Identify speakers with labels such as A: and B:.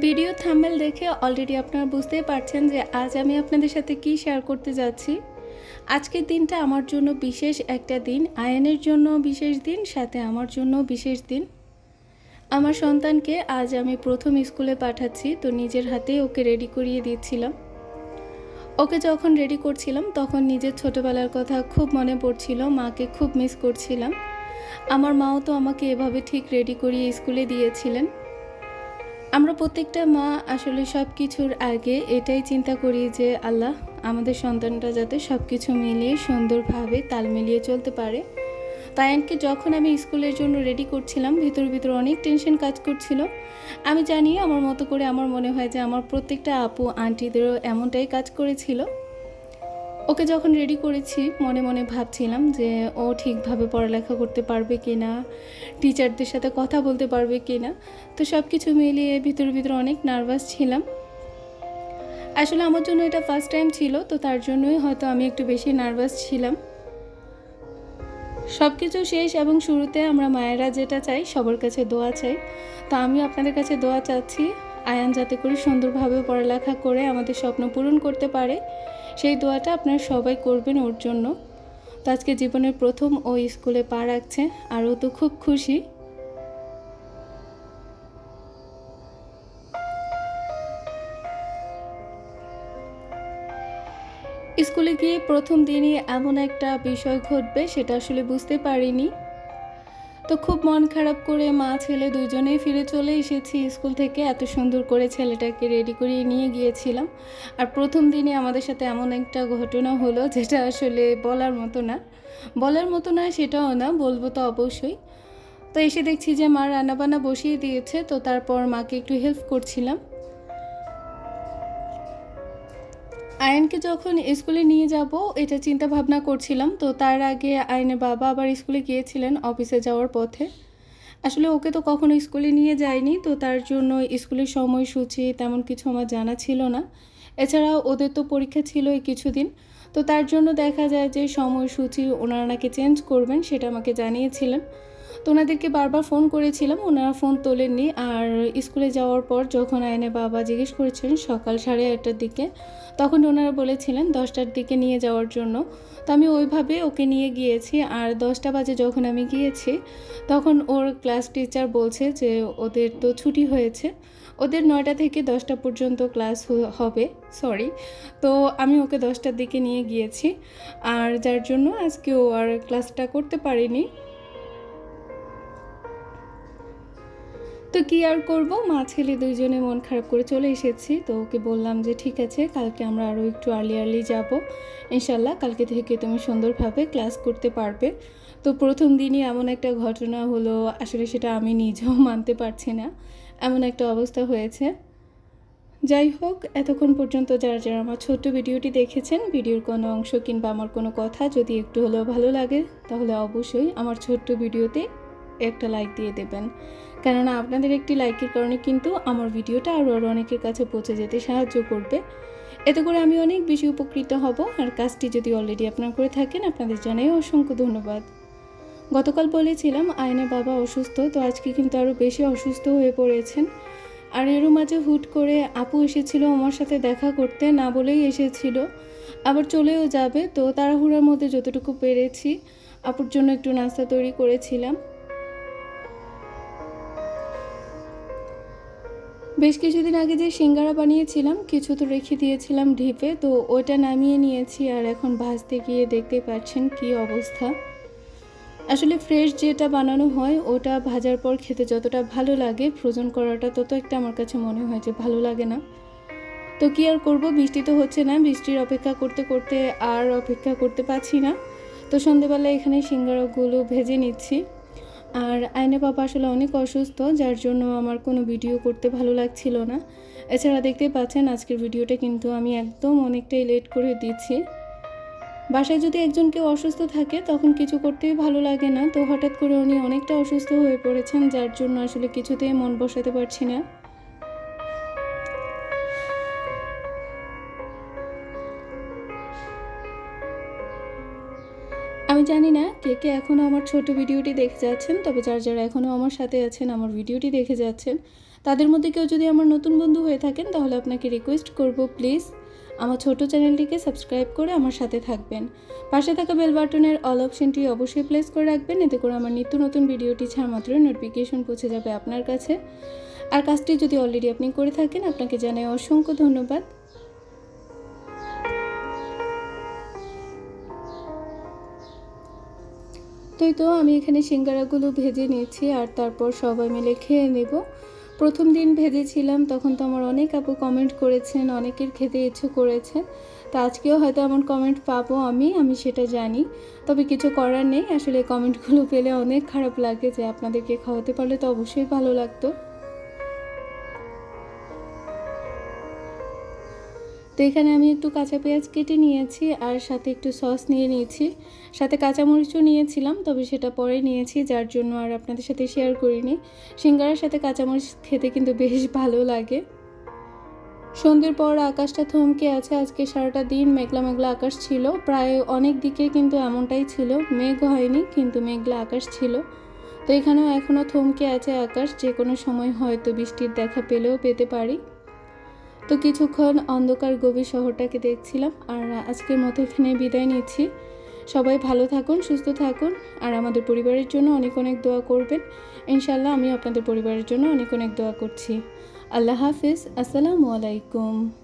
A: Video thumbnail দেখে already আপনারা বুঝতেই পারছেন যে আজ আমি আপনাদের সাথে কি শেয়ার করতে যাচ্ছি। আজকের দিনটা আমার জন্য বিশেষ একটা দিন, আয়নের জন্য বিশেষ দিন, সাথে আমার জন্য বিশেষ দিন। আমার সন্তানকে আজ আমি প্রথম স্কুলে পাঠাচ্ছি, তো নিজের হাতেই ওকে রেডি করিয়ে দিচ্ছিলাম। ওকে যখন রেডি করছিলাম, তখন নিজের ছোটোবেলার কথা খুব মনে পড়ছিল, মাকে খুব মিস করছিলাম। আমার মাও তো আমাকে এভাবে ঠিক রেডি করিয়ে স্কুলে দিয়েছিলেন। আমরা প্রত্যেকটা মা আসলে সব কিছুর আগে এটাই চিন্তা করি যে, আল্লাহ, আমাদের সন্তানটা যাতে সব কিছু মিলিয়ে সুন্দরভাবে তাল মিলিয়ে চলতে পারে। তায়ানকে যখন আমি স্কুলের জন্য রেডি করছিলাম, ভিতর ভিতর অনেক টেনশন কাজ করছিল। আমি জানি আমার মতো করে আমার মনে হয় যে, আমার প্রত্যেকটা আপু, আন্টিদেরও এমনটাই কাজ করেছিল। ওকে যখন রেডি করেছি, মনে মনে ভাবছিলাম যে ও ঠিকভাবে পড়ালেখা করতে পারবে কি না টিচারদের সাথে কথা বলতে পারবে কি না তো সব কিছু মিলিয়ে ভিতরে ভিতরে অনেক নার্ভাস ছিলাম। আসলে আমার জন্য এটা ফার্স্ট টাইম ছিল, তো তার জন্যই হয়তো আমি একটু বেশি নার্ভাস ছিলাম। সব কিছু শেষ এবং শুরুতে আমরা মায়েরা যেটা চাই, সবার কাছে দোয়া চাই। তো আমি আপনাদের কাছে দোয়া চাচ্ছি, আয়ান যাতে করে সুন্দরভাবে পড়ালেখা করে আমাদের স্বপ্ন পূরণ করতে পারে। সেই দোয়াটা আপনারা সবাই করবেন ওর জন্য। তো আজকে জীবনের প্রথম ও স্কুলে পা রাখছে, আর ও তো খুব খুশি। স্কুলে গিয়ে প্রথম দিনই এমন একটা বিষয় ঘটবে, সেটা আসলে বুঝতে পারিনি। তো খুব মন খারাপ করে মা, ছেলে দুজনেই ফিরে চলে এসেছি স্কুল থেকে। এত সুন্দর করে ছেলেটাকে রেডি করিয়ে নিয়ে গিয়েছিলাম। আর প্রথম দিনে আমাদের সাথে এমন একটা ঘটনা হলো যেটা আসলে বলার মতো না। বলার মতো না সেটাও না, বলব তো অবশ্যই। তো এসে দেখছি যে মা রান্নাবান্না বসিয়ে দিয়েছে, তো তারপর মাকে একটু হেল্প করছিলাম। আয়নকে যখন স্কুলে নিয়ে যাব, এটা চিন্তা ভাবনা করছিলাম। তো তার আগে আয়নের বাবা আবার স্কুলে গিয়েছিলেন অফিসে যাওয়ার পথে। আসলে ওকে তো কখনো স্কুলে নিয়ে যায়নি, তো তার জন্য স্কুলের সময়সূচি তেমন কিছু আমার জানা ছিল না। এছাড়াও ওদের তো পরীক্ষা ছিল কিছুদিন। তো তার জন্য দেখা যায় যে সময়সূচি ওনারা নাকি চেঞ্জ করবেন, সেটা আমাকে জানিয়েছিলেন। তো ওনাদেরকে বারবার ফোন করেছিলাম, ওনারা ফোন তোলেননি। আর স্কুলে যাওয়ার পর যখন আয়নে বাবা জিজ্ঞেস করেছিলেন সকাল সাড়ে আটটার দিকে, তখন ওনারা বলেছিলেন দশটার দিকে নিয়ে যাওয়ার জন্য। তো আমি ওইভাবে ওকে নিয়ে গিয়েছি। আর দশটা বাজে যখন আমি গিয়েছি, তখন ওর ক্লাস টিচার বলছে যে ওদের তো ছুটি হয়েছে। ওদের নয়টা থেকে দশটা পর্যন্ত ক্লাস হবে সরি তো আমি ওকে দশটার দিকে নিয়ে গিয়েছি। আর যার জন্য আজকে ও আর ক্লাসটা করতে পারিনি। তো কি আর করব? মা, ছেলে দুইজনে মন খারাপ করে চলে এসেছি। তো ওকে বললাম যে, ঠিক আছে, কালকে আমরা আরও একটু আর্লি আর্লি যাব। ইনশাল্লাহ, কালকে থেকে তুমি সুন্দরভাবে ক্লাস করতে পারবে। তো প্রথম দিনই এমন একটা ঘটনা হলো, আসলে সেটা আমি নিজেও মানতে পারছি না। এমন একটা অবস্থা হয়েছে। যাই হোক, এতক্ষণ পর্যন্ত যারা যারা আমার ছোট্ট ভিডিওটি দেখেছেন, ভিডিওর কোনো অংশ কিংবা আমার কোনো কথা যদি একটু হলেও ভালো লাগে, তাহলে অবশ্যই আমার ছোট্ট ভিডিওতে একটা লাইক দিয়ে দেবেন। কেননা আপনাদের একটি লাইকের কারণে কিন্তু আমার ভিডিওটা আরও আরও অনেকের কাছে পৌঁছে যেতে সাহায্য করবে। এতে করে আমি অনেক বেশি উপকৃত হব। আর কাজটি যদি অলরেডি আপনারা করে থাকেন, আপনাদের জানাই অসংখ্য ধন্যবাদ। গতকাল বলেছিলাম আয়নের বাবা অসুস্থ, তো আজকে কিন্তু আরও বেশি অসুস্থ হয়ে পড়েছেন। আর এরও মাঝে হুট করে আপু এসেছিল আমার সাথে দেখা করতে, না বলেই এসেছিল। আবার চলেও যাবে, তো তাড়াহুড়ার মধ্যে যতটুকু পেরেছি, আপুর জন্য একটু নাস্তা তৈরি করেছিলাম। বেশ কিছুদিন আগে যে সিঙ্গারা বানিয়েছিলাম, কিছু তো রেখে দিয়েছিলাম ঢিপে, তো ওটা নামিয়ে নিয়েছি আর এখন ভাজতে গিয়ে দেখতে পাচ্ছেন কি অবস্থা। আসলে ফ্রেশ যেটা বানানো হয়, ওটা ভাজার পর খেতে যতটা ভালো লাগে, ফ্রোজন করাটা তত একটা আমার কাছে মনে হয় যে ভালো লাগে না। তো কি আর করব, বৃষ্টি তো হচ্ছে না, বৃষ্টির অপেক্ষা করতে করতে আর অপেক্ষা করতে পারছি না। তো সন্ধেবেলা এখানে সিঙ্গারাগুলো ভেজে নিচ্ছি। আর আইনে পাপা আসলে অনেক অসুস্থ, যার জন্য আমার কোনো ভিডিও করতে ভালো লাগছিল না। এছাড়া দেখতে পাচ্ছেন আজকের ভিডিওটা কিন্তু আমি একদম অনেকটাই লেট করে দিচ্ছি। বাসায় যদি একজন কেউ অসুস্থ থাকে, তখন কিছু করতেই ভালো লাগে না। তো হঠাৎ করে উনি অনেকটা অসুস্থ হয়ে পড়েছেন, যার জন্য আসলে কিছুতেই মন বসাতে পারছি না। আমি জানি না কে কে এখনও আমার ছোট ভিডিওটি দেখে যাচ্ছেন, তবে যারা যারা এখনও আমার সাথে আছেন, আমার ভিডিওটি দেখে যাচ্ছেন, তাদের মধ্যে কেউ যদি আমার নতুন বন্ধু হয়ে থাকেন, তাহলে আপনাকে রিকোয়েস্ট করব প্লিজ আমার ছোট চ্যানেলটিকে সাবস্ক্রাইব করে আমার সাথে থাকবেন। পাশে থাকা বেল বাটনের অল অপশনটি অবশ্যই প্লেস করে রাখবেন, এতে করে আমার নিত্য নতুন ভিডিওটি ছাড়া মাত্র নোটিফিকেশন পৌঁছে যাবে আপনার কাছে। আর কাজটি যদি অলরেডি আপনি করে থাকেন, আপনাকে জানাই অসংখ্য ধন্যবাদ। তো তো আমি এখানে সিঙ্গারাগুলো ভেজে নিয়েছি আর তারপর সবাই মিলে খেয়ে নেব। প্রথম দিন ভেজেছিলাম, তখন তো আমার অনেক আপু কমেন্ট করেছেন, অনেকের খেতে ইচ্ছে করেছেন তো আজকেও হয়তো এমন কমেন্ট পাবো আমি আমি সেটা জানি। তবে কিছু করার নেই, আসলে কমেন্টগুলো পেলে অনেক খারাপ লাগে যে আপনাদেরকে খাওয়াতে পারলে তো অবশ্যই ভালো লাগতো। এখানে আমি একটু কাঁচা পেঁয়াজ কেটে নিয়েছি আর সাথে একটু সস নিয়ে নিয়েছি। সাথে কাঁচামরিচও নিয়েছিলাম, তবে সেটা পরে নিয়েছি, যার জন্য আর আপনাদের সাথে শেয়ার করিনি। সিঙ্গারার সাথে কাঁচামরিচ খেতে কিন্তু বেশ ভালো লাগে। সন্ধ্যের পর আকাশটা থমকে আছে, আজকে সারাটা দিন মেঘলা মেঘলা আকাশ ছিল। প্রায় অনেক দিকে কিন্তু এমনটাই ছিল, মেঘ হয়নি, কিন্তু মেঘলা আকাশ ছিল। তো এখানেও এখনও থমকে আছে আকাশ যে কোনো সময় হয়তো বৃষ্টির দেখা পেলেও পেতে পারি। তো কিছুক্ষণ অন্ধকার গভীর শহরটাকে দেখছিলাম আর আজকের মতো এখানে বিদায় নিচ্ছি। সবাই ভালো থাকুন, সুস্থ থাকুন আর আমাদের পরিবারের জন্য অনেক অনেক দোয়া করবেন। ইনশাল্লাহ আমি আপনাদের পরিবারের জন্য অনেক অনেক দোয়া করছি। আল্লাহ হাফিজ, আসসালামু আলাইকুম।